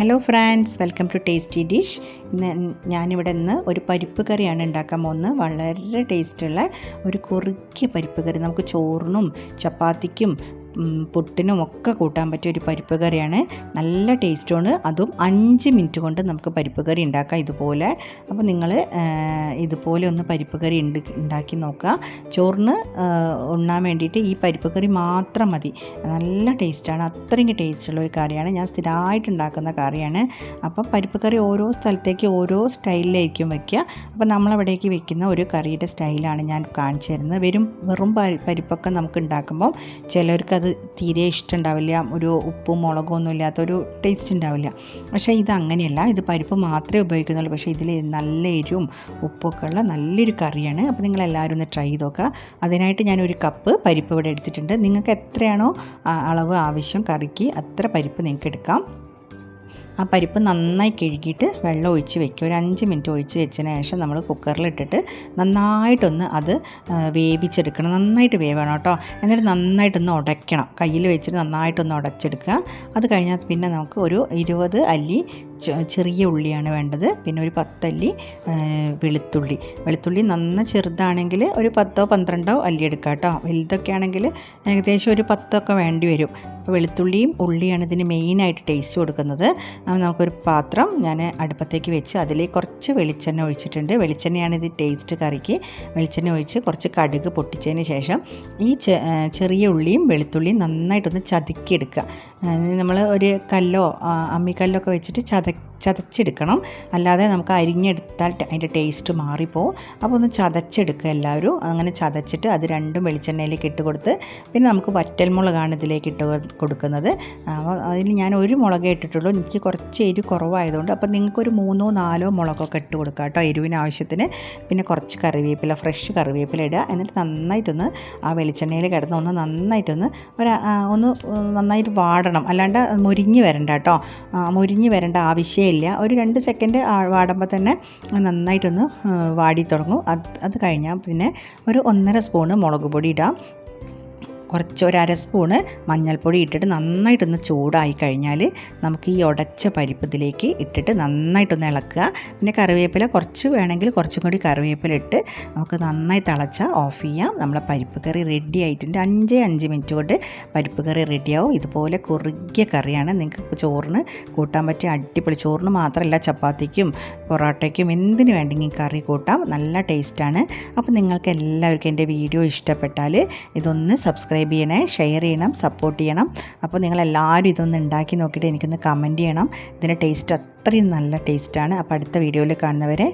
Hello friends welcome to tasty dish ഇന്ന് ഞാനിവിടെ നിന്ന് ഒരു പരിപ്പ് കറിയാണ് ഉണ്ടാക്കാൻ പോകുന്നത്. വളരെ ടേസ്റ്റുള്ള ഒരു കുറുക്കിയ പരിപ്പ് കറി. നമുക്ക് ചോറിനും ചപ്പാത്തിക്കും പുട്ടിനും ഒക്കെ കൂട്ടാൻ പറ്റിയ ഒരു പരിപ്പ് കറിയാണ്. നല്ല ടേസ്റ്റുമാണ് അതും അഞ്ച് മിനിറ്റ് കൊണ്ട് നമുക്ക് പരിപ്പ് കറി ഉണ്ടാക്കാം ഇതുപോലെ. അപ്പോൾ നിങ്ങൾ ഇതുപോലെ ഒന്ന് പരിപ്പ് കറി ഉണ്ട് ഉണ്ടാക്കി നോക്കുക. ചോറിന് ഉണ്ണാൻ വേണ്ടിയിട്ട് ഈ പരിപ്പ് കറി മാത്രം മതി. നല്ല ടേസ്റ്റാണ് അത്രയും ടേസ്റ്റുള്ള ഒരു കറിയാണ്. ഞാൻ സ്ഥിരമായിട്ട് ഉണ്ടാക്കുന്ന കറിയാണ്. അപ്പം പരിപ്പ് കറി ഓരോ സ്ഥലത്തേക്ക് ഓരോ സ്റ്റൈലിലായിരിക്കും വയ്ക്കുക അപ്പോൾ നമ്മളവിടേക്ക് വെക്കുന്ന ഒരു കറിയുടെ സ്റ്റൈലാണ് ഞാൻ കാണിച്ചു തരുന്നത്. വെറും വെറും പരി- പരിപ്പൊക്കെ നമുക്ക് ഉണ്ടാക്കുമ്പോൾ ചിലർക്ക് അത് തീരെ ഇഷ്ടമുണ്ടാവില്ല. ഒരു ഉപ്പും മുളകും ഒന്നും ഇല്ലാത്തൊരു ടേസ്റ്റ് ഉണ്ടാവില്ല. പക്ഷേ ഇത് അങ്ങനെയല്ല. ഇത് പരിപ്പ് മാത്രമേ ഉപയോഗിക്കുന്നുള്ളൂ. പക്ഷേ ഇതിൽ നല്ല എരിവും ഉപ്പൊക്കെ ഉള്ള നല്ലൊരു കറിയാണ്. അപ്പോൾ നിങ്ങൾ എല്ലാവരും ഒന്ന് ട്രൈ ചെയ്ത് നോക്കുക. അതിനായിട്ട് ഞാൻ ഒരു കപ്പ് പരിപ്പ് ഇവിടെ എടുത്തിട്ടുണ്ട്. നിങ്ങൾക്ക് എത്രയാണോ അളവ് ആവശ്യം കറിക്ക് അത്ര പരിപ്പ് നിങ്ങൾക്ക് എടുക്കാം. ആ പരിപ്പ് നന്നായി കഴുകിയിട്ട് വെള്ളം ഒഴിച്ച് വെക്കുക ഒരു അഞ്ച് മിനിറ്റ് ഒഴിച്ച് വെച്ചതിന് ശേഷം നമ്മൾ കുക്കറിലിട്ടിട്ട് നന്നായിട്ടൊന്ന് അത് വേവിച്ചെടുക്കണം. നന്നായിട്ട് വേവണം കേട്ടോ. എന്നിട്ട് നന്നായിട്ടൊന്ന് ഉടയ്ക്കണം. കയ്യിൽ വെച്ചിട്ട് നന്നായിട്ടൊന്ന് ഉടച്ചെടുക്കുക. അത് കഴിഞ്ഞാൽ പിന്നെ നമുക്ക് ഒരു ഇരുപത് അല്ലി ചെറിയ ഉള്ളിയാണ് വേണ്ടത്. പിന്നെ ഒരു പത്തല്ലി വെളുത്തുള്ളി. വെളുത്തുള്ളി നന്ന ചെറുതാണെങ്കിൽ ഒരു പത്തോ പന്ത്രണ്ടോ അല്ലി എടുക്കുക കേട്ടോ. വലുതൊക്കെ ആണെങ്കിൽ ഏകദേശം ഒരു പത്തൊക്കെ വേണ്ടി വരും. അപ്പോൾ വെളുത്തുള്ളിയും ഉള്ളിയാണ് ഇതിന് മെയിനായിട്ട് ടേസ്റ്റ് കൊടുക്കുന്നത്. നമുക്കൊരു പാത്രം ഞാൻ അടുപ്പത്തേക്ക് വെച്ച് അതിലേക്ക് കുറച്ച് വെളിച്ചെണ്ണ ഒഴിച്ചിട്ടുണ്ട്. വെളിച്ചെണ്ണയാണ് ഇത് ടേസ്റ്റ് കറിക്ക്. വെളിച്ചെണ്ണ ഒഴിച്ച് കുറച്ച് കടുക് പൊട്ടിച്ചതിന് ശേഷം ഈ ചെറിയ ഉള്ളിയും വെളുത്തുള്ളിയും നന്നായിട്ടൊന്ന് ചതുക്കിയെടുക്കുക. നമ്മൾ ഒരു കല്ലോ അമ്മിക്കല്ലോ ഒക്കെ വെച്ചിട്ട് ചത ചതച്ചെടുക്കണം. അല്ലാതെ നമുക്ക് അരിഞ്ഞെടുത്താൽ അതിന്റെ ടേസ്റ്റ് മാറിപ്പോവും അപ്പോൾ ഒന്ന് ചതച്ചെടുക്കുക എല്ലാവരും. അങ്ങനെ ചതച്ചിട്ട് അത് രണ്ടും വെളിച്ചെണ്ണയിലേക്ക് ഇട്ട് കൊടുത്ത് പിന്നെ നമുക്ക് വറ്റൽമുളകാണ് ഇതിലേക്ക് ഇട്ട് കൊടുക്കുന്നത്. അതിൽ ഞാൻ ഒരു മുളകേ ഇട്ടിട്ടുള്ളൂ. എനിക്ക് കുറച്ച് എരിവ് കുറവായതുകൊണ്ട് അപ്പോൾ നിങ്ങൾക്കൊരു മൂന്നോ നാലോ മുളകൊക്കെ ഇട്ട് കൊടുക്കുക കേട്ടോ എരിവിന് ആവശ്യത്തിന് പിന്നെ കുറച്ച് കറിവേപ്പില ഫ്രഷ് കറിവേപ്പില ഇടുക. എന്നിട്ട് നന്നായിട്ടൊന്ന് ആ വെളിച്ചെണ്ണയിൽ കിടന്ന് ഒന്ന് നന്നായിട്ടൊന്ന് ഒരു ഒന്ന് നന്നായിട്ട് വാടണം. അല്ലാണ്ട് മുരിഞ്ഞ് വരണ്ട കേട്ടോ. മുരിഞ്ഞ് വരേണ്ട ആവശ്യമില്ല ഒരു രണ്ട് സെക്കൻഡ് വാടുമ്പോൾ തന്നെ നന്നായിട്ടൊന്ന് വാടി തുടങ്ങും. അത് അത് കഴിഞ്ഞാൽ പിന്നെ ഒരു ഒന്നര സ്പൂണ് മുളക് പൊടി ഇടാം. കുറച്ച് ഒരു അര സ്പൂണ് മഞ്ഞൾപ്പൊടി ഇട്ടിട്ട് നന്നായിട്ടൊന്ന് ചൂടായി കഴിഞ്ഞാൽ നമുക്ക് ഈ ഉടച്ച പരിപ്പ് ഇതിലേക്ക് ഇട്ടിട്ട് നന്നായിട്ടൊന്ന് ഇളക്കുക. പിന്നെ കറിവേപ്പില കുറച്ച് വേണമെങ്കിൽ കുറച്ചും കൂടി കറിവേപ്പില ഇട്ട് നമുക്ക് നന്നായി തിളച്ചാൽ ഓഫ് ചെയ്യാം. നമ്മളെ പരിപ്പ് കറി റെഡി ആയിട്ടുണ്ട്. അഞ്ച് അഞ്ച് മിനിറ്റ് കൊണ്ട് പരിപ്പ് കറി റെഡിയാവും ഇതുപോലെ കുറുകിയ കറിയാണ്. നിങ്ങൾക്ക് ചോറിന് കൂട്ടാൻ പറ്റിയ അടിപൊളി ചോറിന് മാത്രമല്ല ചപ്പാത്തിക്കും പൊറോട്ടയ്ക്കും എന്തിനു വേണ്ടെങ്കിൽ കറി കൂട്ടാം. നല്ല ടേസ്റ്റാണ് അപ്പോൾ നിങ്ങൾക്ക് എല്ലാവർക്കും എന്റെ വീഡിയോ ഇഷ്ടപ്പെട്ടാൽ ഇതൊന്ന് സബ്സ്ക്രൈബ് ചെയ്യണേ ഷെയർ ചെയ്യണം സപ്പോർട്ട് ചെയ്യണം. അപ്പോൾ നിങ്ങളെല്ലാവരും ഇതൊന്ന് ഉണ്ടാക്കി നോക്കിയിട്ട് എനിക്കൊന്ന് കമന്റ് ചെയ്യണം. ഇതിന്റെ ടേസ്റ്റ് അത്രയും നല്ല ടേസ്റ്റാണ് അപ്പോൾ അടുത്ത വീഡിയോയിൽ കാണുന്നവരെ